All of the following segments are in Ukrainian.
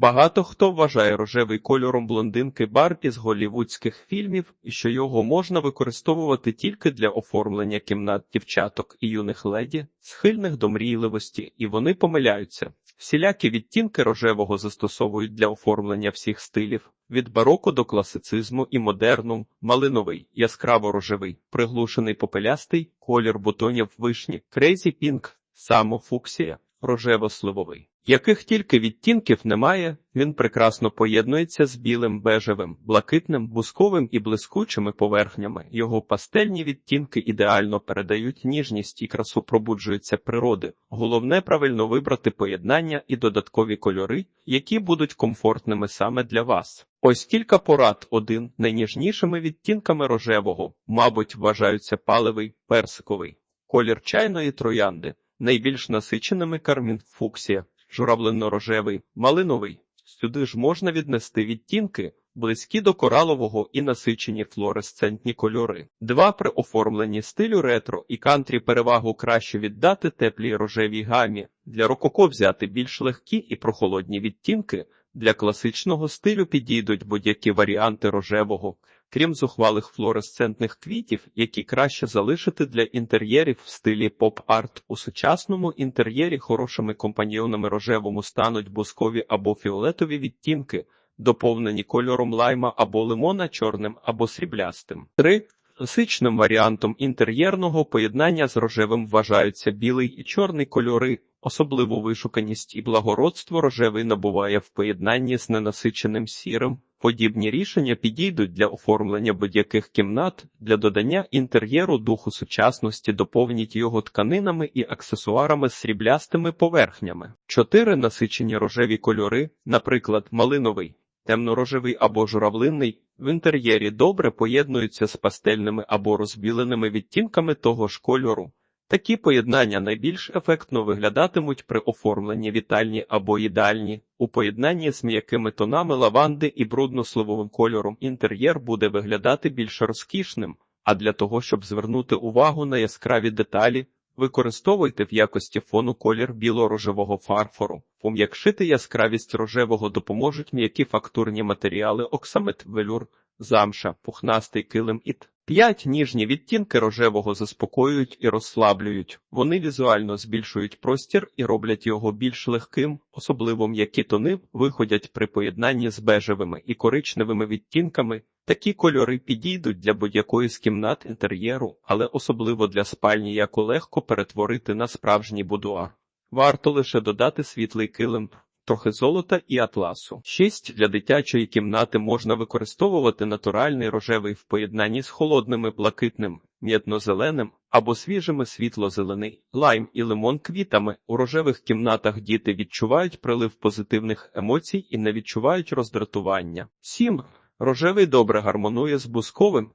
Багато хто вважає рожевий кольором блондинки Барбі з голівудських фільмів і що його можна використовувати тільки для оформлення кімнат дівчаток і юних леді, схильних до мрійливості, і вони помиляються. Всілякі відтінки рожевого застосовують для оформлення всіх стилів від бароко до класицизму і модерну, малиновий, яскраво рожевий, приглушений попелястий, колір бутонів вишні, крейзі пінк, само фуксія, рожево-сливовий. Яких тільки відтінків немає, він прекрасно поєднується з білим, бежевим, блакитним, бусковим і блискучими поверхнями. Його пастельні відтінки ідеально передають ніжність і красу пробуджуються природи. Головне правильно вибрати поєднання і додаткові кольори, які будуть комфортними саме для вас. Ось кілька порад. Один найніжнішими відтінками рожевого, мабуть, вважаються паливий, персиковий, колір чайної троянди, найбільш насиченими кармін фуксія журавлино-рожевий, малиновий. Сюди ж можна віднести відтінки, близькі до коралового і насичені флуоресцентні кольори. Два при оформленні стилю ретро і кантрі перевагу краще віддати теплій рожевій гамі, для рококо взяти більш легкі і прохолодні відтінки. Для класичного стилю підійдуть будь-які варіанти рожевого, крім зухвалих флуоресцентних квітів, які краще залишити для інтер'єрів в стилі поп-арт. У сучасному інтер'єрі хорошими компаньйонами рожевому стануть бускові або фіолетові відтінки, доповнені кольором лайма або лимона чорним або сріблястим. 3. Класичним варіантом інтер'єрного поєднання з рожевим вважаються білий і чорний кольори. Особливу вишуканість і благородство рожевий набуває в поєднанні з ненасиченим сірим. Подібні рішення підійдуть для оформлення будь-яких кімнат, для додання інтер'єру духу сучасності, доповніть його тканинами і аксесуарами з сріблястими поверхнями. Чотири насичені рожеві кольори, наприклад, малиновий, темно-рожевий або журавлинний, в інтер'єрі добре поєднуються з пастельними або розбіленими відтінками того ж кольору. Такі поєднання найбільш ефектно виглядатимуть при оформленні вітальні або їдальні. У поєднанні з м'якими тонами лаванди і брудно-сливовим кольором інтер'єр буде виглядати більш розкішним, а для того, щоб звернути увагу на яскраві деталі, використовуйте в якості фону колір біло-рожевого фарфору. Пом'якшити яскравість рожевого допоможуть м'які фактурні матеріали оксамит, велюр, замша, пухнастий килим і т. П'ять ніжні відтінки рожевого заспокоюють і розслаблюють. Вони візуально збільшують простір і роблять його більш легким, особливо м'які тони виходять при поєднанні з бежевими і коричневими відтінками. Такі кольори підійдуть для будь-якої з кімнат інтер'єру, але особливо для спальні, яку легко перетворити на справжній будуар. Варто лише додати світлий килим, трохи золота і атласу. 6. Для дитячої кімнати можна використовувати натуральний рожевий в поєднанні з холодними блакитним, м'ятно-зеленим або свіжими світло-зелений, лайм і лимон квітами. У рожевих кімнатах діти відчувають прилив позитивних емоцій і не відчувають роздратування. 7. Рожевий добре гармонує з бусковим,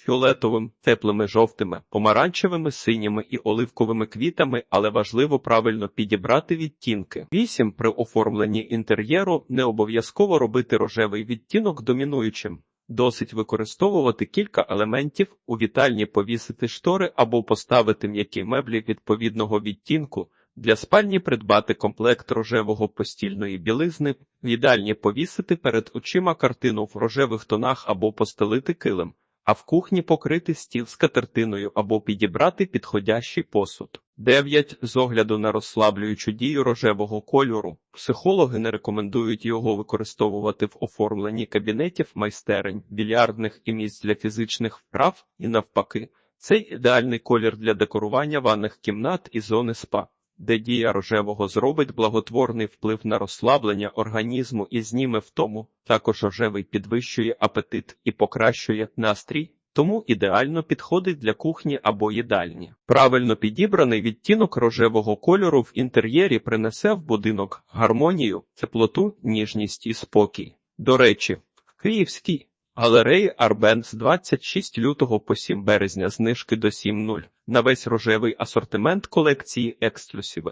фіолетовим, теплими жовтими, помаранчевими, синіми і оливковими квітами, але важливо правильно підібрати відтінки. 8. При оформленні інтер'єру не обов'язково робити рожевий відтінок домінуючим. Досить використовувати кілька елементів у вітальні повісити штори або поставити м'які меблі відповідного відтінку. Для спальні придбати комплект рожевого постільної білизни, в їдальні повісити перед очима картину в рожевих тонах або постелити килим, а в кухні покрити стіл скатертиною або підібрати підходящий посуд. 9. З огляду на розслаблюючу дію рожевого кольору. Психологи не рекомендують його використовувати в оформленні кабінетів, майстерень, більярдних і місць для фізичних вправ і навпаки. Це ідеальний колір для декорування ванних кімнат і зони спа де дія рожевого зробить благотворний вплив на розслаблення організму і зніме втому. Також рожевий підвищує апетит і покращує настрій, тому ідеально підходить для кухні або їдальні. Правильно підібраний відтінок рожевого кольору в інтер'єрі принесе в будинок гармонію, теплоту, ніжність і спокій. До речі, київський Галереї Арбен з 26 лютого по 7 березня знижки до 7.0 на весь рожевий асортимент колекції ексклюсиви.